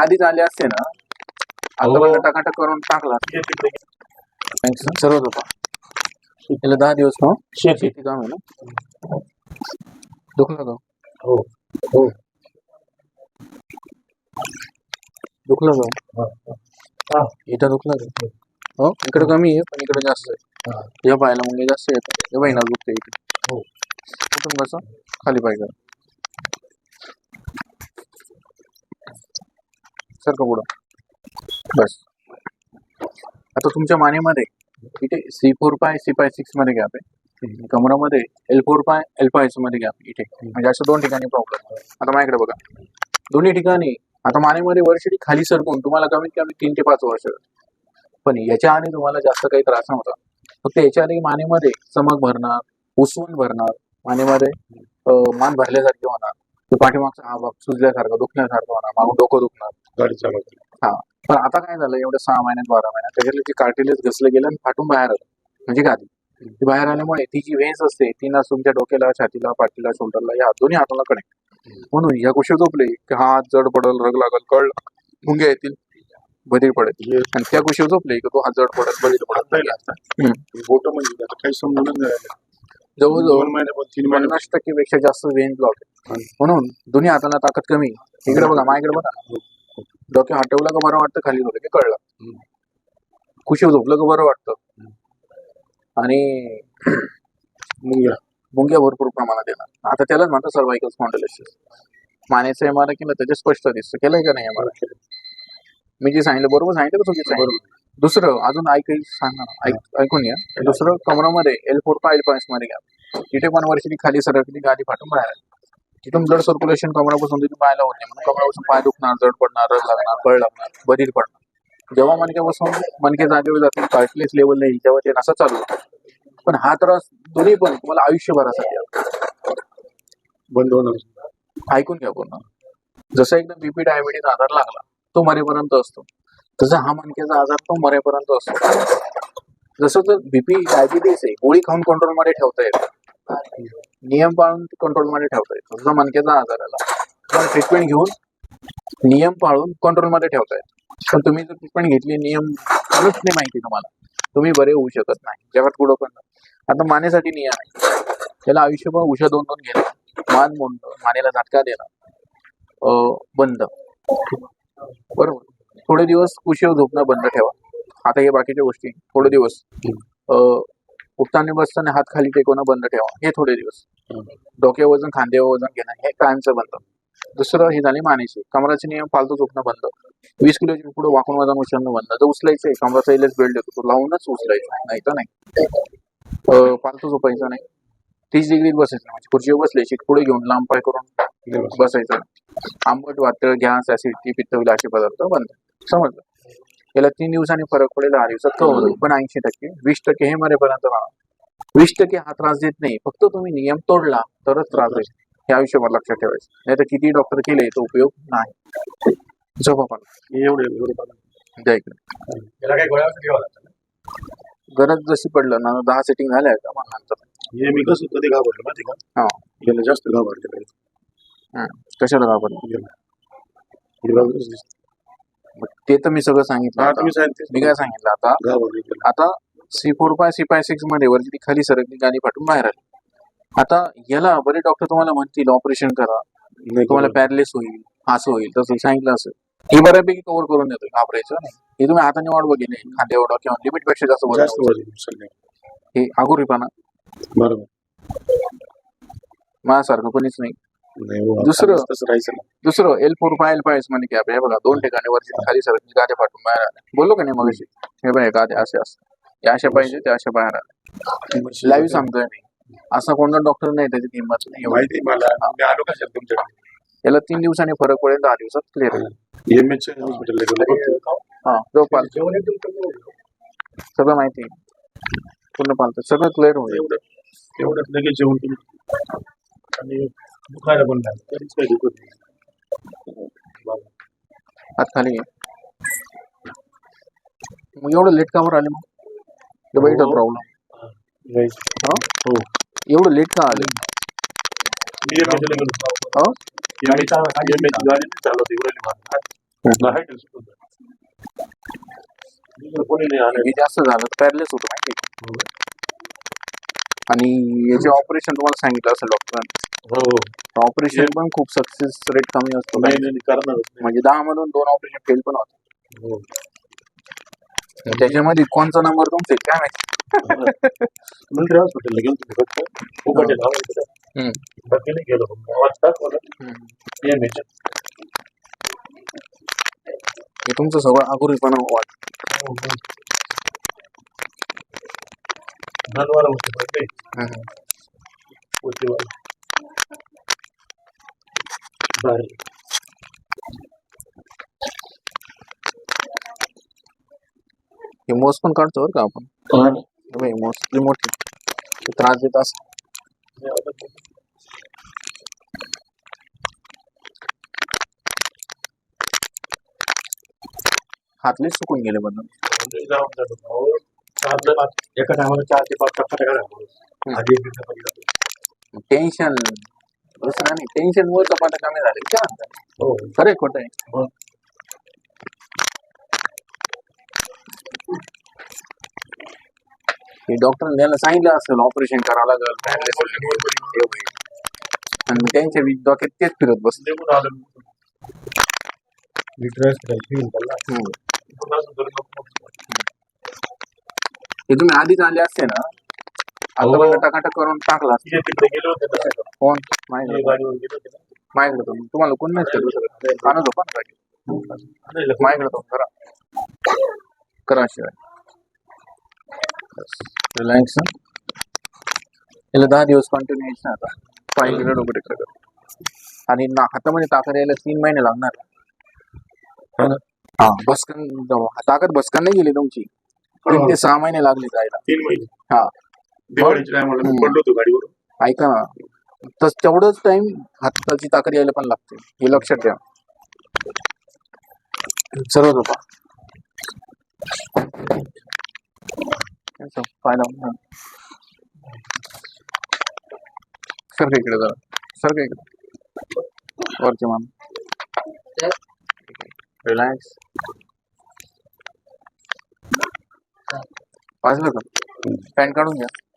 आधीच आले असते ना आता मला टाकाटक करून टाकला. सर्वच होता त्याला दहा दिवस ना? शेती. काम आहे ना? दुखलं का? हो. हो. दुखलं का? हा. इथं दुखलं का? हो. इकडे कमी आहे पण इकडे जास्त आहे. हा. या पायाला मुंगे जास्त येतात हे बहिणा दुखते इथे हो. कुठून कसं खाली पाहिजे सर का पुढं? बस. आता तुमच्या मानेमध्ये इथे सी फोर पाय सी पाय सिक्समध्ये गॅप आहे. कमरामध्ये एल फोर पाय एल पायमध्ये गॅप इथे. म्हणजे असं दोन ठिकाणी प्रॉब्लेम आता माझ्याकडे बघा. दोन्ही ठिकाणी आता मानेमध्ये वर्षी खाली सरकून तुम्हाला कमीत कमी तीन ते पाच वर्ष पण याच्या आधी तुम्हाला जास्त काही त्रास नव्हता. फक्त याच्या आधी मानेमध्ये चमक भरणार उसवून भरणार. मानेमध्ये मान भरल्यासारखी होणार. ते पाठीमागचा हा भाग सुजल्यासारखं दुखण्यासारखं होणार मागून डोकं दुखणार. गाडी चालवतो पण आता काय झालं एवढं सहा महिन्यात बारा महिन्यात त्याच्यातले जे कार्टिलेज घसलं गेलं आणि फाटून बाहेर आलं. म्हणजे गादी ती बाहेर आल्यामुळे ती जी वेन्स असते ती ना तुमच्या डोक्याला छातीला पाठीला शोल्डरला या दोन्ही हाताला कनेक्ट म्हणून या गोष्टी झोपले की हा हात जड पडल रग लागल कळ मुंग्या येतील बधीर पडेल. आणि त्या गोष्टी झोपले की तो हात जड पडल बधीर पडेल बोट म्हणजे काही समजून. जवळजवळ पन्नास टक्के पेक्षा जास्त वेन ब्लॉक आहे म्हणून दोन्ही हाताला ताकद कमी इकडे बघा माझ्याकडे बघा. डोके हटवलं का बरं वाटतं खाली झोपलं की कळलं. कुशीव झोपलं का बरं वाटतं? आणि मुंग्या. मुंग्या भरपूर प्रमाणात येणार. आता त्यालाच म्हणतात सर्वायकल स्पॉन्डलायसिस मानेचं एम आर केलं त्याचे स्पष्ट दिसतं. केलंय का नाही एम आर मी जे सांगितलं बरोबर सांगितलं का चुकीचं सांगितलं दुसरं अजून ऐक सांगा ऐक ऐकून या दुसरं कमरामध्ये एल फोर पाय पॉईंट्समध्ये घ्या. तिथे पण वर्षी खाली सरकली गादी फाटून बाहेर आली. तिथून ब्लड सर्क्युलेशन कमरापासून तिथून पाहायला होत नाही. म्हणून कमरापासून पाय दुखणार जड पडणार रग लागणार कळ लागणार बधीर पडणार. जेव्हा मणक्यापासून मणके जागेवर जातील कार्टलेस लेवल नाही तेव्हा ते असं चालू होतं. पण हा त्रास दोन्ही पण तुम्हाला आयुष्यभरासाठी आहे. बंद होणार. ऐकून घ्या पूर्ण. जसं एकदा बीपी डायबिटीज आजार लागला तो मरेपर्यंत असतो. तसा हा मणक्याचा आजार तो मरेपर्यंत असतो. जसं तर बीपी डायबिटीस आहे गोळी खाऊन कंट्रोलमध्ये ठेवता येत. नियम पाळून कंट्रोलमध्ये ठेवता येतो. जसं मणक्याचा आजार आला. पण ट्रीटमेंट घेऊन नियम पाळून कंट्रोलमध्ये ठेवता येत. पण तुम्ही जर ट्रीटमेंट घेतली नियम काहीच नाही माहिती तुम्हाला. तुम्ही बरे होऊ शकत नाही. जगात कुठं पण आता मानेसाठी नियम आहे. त्याला आयुष्यभर उशा दोन दोन घेणं मान मोडणं मानेला झटका देणं बंद. बरोबर? थोडे दिवस कुशीवर झोपणं बंद ठेवा. आता हे बाकीच्या गोष्टी. थोडे दिवस. अं, उठताना बसताना हात खाली टेकवणं बंद ठेवा. हे थोडे दिवस. डोक्यावर वजन खांद्यावर वजन घेणं हे कायमचं बंद. दुसरं हे झाले मानेचे. कमराचे नियम फालतू झोपणं बंद. वीस किलोची पुढे वाकून वजन उचलणं बंद. जर उचलायचंय कमराचा इलेच बेल्ट येतो तो लावूनच उचलायचं. नाही तर नाही. अं, फालतू झोपायचं नाही. तीस डिग्रीत बसायचं. म्हणजे खुर्चीवर बसले शीट पुढे घेऊन लांब पाय करून बसायचं आंबट वातळ गॅस ऍसिडिटी पित्तविला असे पदार्थ बंद. समजलं. याला तीन दिवसांनी फरक पडेल दहा दिवसात कव्हर होईल. पण ऐंशी टक्के वीस टक्के हे मरेपर्यंत राहणार वीस टक्के हा त्रास देत नाही. फक्त तुम्ही नियम तोडला तरच त्रास होईल. हे आयुष्यभर लक्षात ठेवायचं. नाही तर किती डॉक्टर केले तो उपयोग नाही. झोपा पण. एवढे? गरज जशी पडलं ना दहा सेटिंग झाल्या का मग नंतर. हे मी कसं कधी घाबरलो माहिती का? हा. याला जास्त. कशाला घाबरलं? दिसतो. ते तर मी सगळं सांगितलं हा आता. तुम्ही सांगितलं. मी काय सांगितलं आता? घाबरले. आता सी फोर पाय सी पाय सिक्समध्ये वरती ती खाली सरकली गाडी फाटून बाहेर आली. आता याला बरे डॉक्टर तुम्हाला म्हणतील ऑपरेशन करा. नाही तुम्हाला पॅरलेस होईल असं होईल तसं सांगितलं असं. हे बऱ्यापैकी कव्हर करून देतो घाबरायचं नाही. हे तुम्ही हाताने वाढ बघितले खांद्यावर किंवा लिमिटपेक्षा जास्त हे अगोरीपणा बरोबर. माझ्यासारखं कोणीच नाही. दुसरं- राहायचं नाही. दुसरं एल फोर एल पायमध्ये की हे बघा दोन ठिकाणी वरती खाली सरकली गाड्या फाटून बाहेर आल्या बोललो का नाही मग हे बघा गाड्या असे असं. या अशा पाहिजे त्या अशा बाहेर आल्या लाईव्ह सांगतोय मी. असा कोणता डॉक्टर नाही त्याची किंमत नाही. माहिती मला. आलो कशाला तुमच्याकडे? याला तीन दिवसांनी फरक पडेल दहा दिवसात क्लिअर होईल. एम एच हॉस्पिटल हा जो पालतो सगळं माहिती आहे. पूर्ण पालतो सगळं क्लिअर होईल. एवढं लगेच जेवण आणि दुखायला पण हात खाली घे. मग एवढं लेट कावर आले मग? हो. प्रॉब्लेम नाही. हा? हो. एवढं लेट का आले? हो? हे जास्त झालं. पॅरलेस होतं माहिती आहे का? आणि याचे ऑपरेशन तुम्हाला सांगितलं असेल डॉक्टरांनी हो हो. ऑपरेशन पण खूप सक्सेस रेट कमी असतो. नाही म्हणजे दहा मधून दोन ऑपरेशन फेल पण होतात. हो. त्याच्यामध्ये कोणचा नंबर तुमचा काय माहिती? मिलिटरी हॉस्पिटलला गेलो तुम्ही फक्त फुकट लावायचं नाही गेलो. वाजतात मला हम्म. एम एच हे तुमचं सगळं अगोरीपणा वाट धनवारा होते पण ते हम्म. पोतेवाला भारी हे मोस पण काढतो बरं का आपण? हे बघ, हे मोस. लई मोठी. ते त्रास देत असं हातले सुकून गेले बदल. एका टायमाला चार ते पाच टप्पा आधी. टेन्शन. दुसरं नाही टेन्शन वर चपात्या कमी झाले काय म्हणतात हो खरं खोट आहे हो. हे डॉक्टर याला सांगितलं असेल ऑपरेशन करावं लागेल हे होईल. आणि त्यांच्या डोक्यात तेच फिरत बसले नको. हे तुम्ही आधीच आले असते ना हो. आता पण टकाटक करून टाकला. तिथे तिकडे गेलो होते ना कोण? माहिती गाडीवर गेलो होते ना माहिती होतं तुम्हाला. कोण दुसरं आणत होता ना गाडी नाही, लग्न- माहिती होतं करा. करा शिवाय. रिलॅक्स याला दहा दिवस कंटिन्यू यायचं आता. डोकं टेकलं कर आणि ना हातामध्ये ताकद यायला तीन महिने लागणार. हा ना? हा बसकन ताकद बसकन नाही गेली तुमची. तीन ते सहा महिने लागले जायला. तीन महिने. हा. दिवाळीच्या टायमाला मी हम्म. पडलो होतो गाडीवर ऐका ना. तस तेवढंच टाइम हाताची ताकद यायला पण लागते. हे लक्षात ठेवा. सर्व होता फायदा होणार. सर का इकडे जरा. सर का इकडे. वरचे मान रिलॅक्स वाजलं का? पॅन काढून घ्या.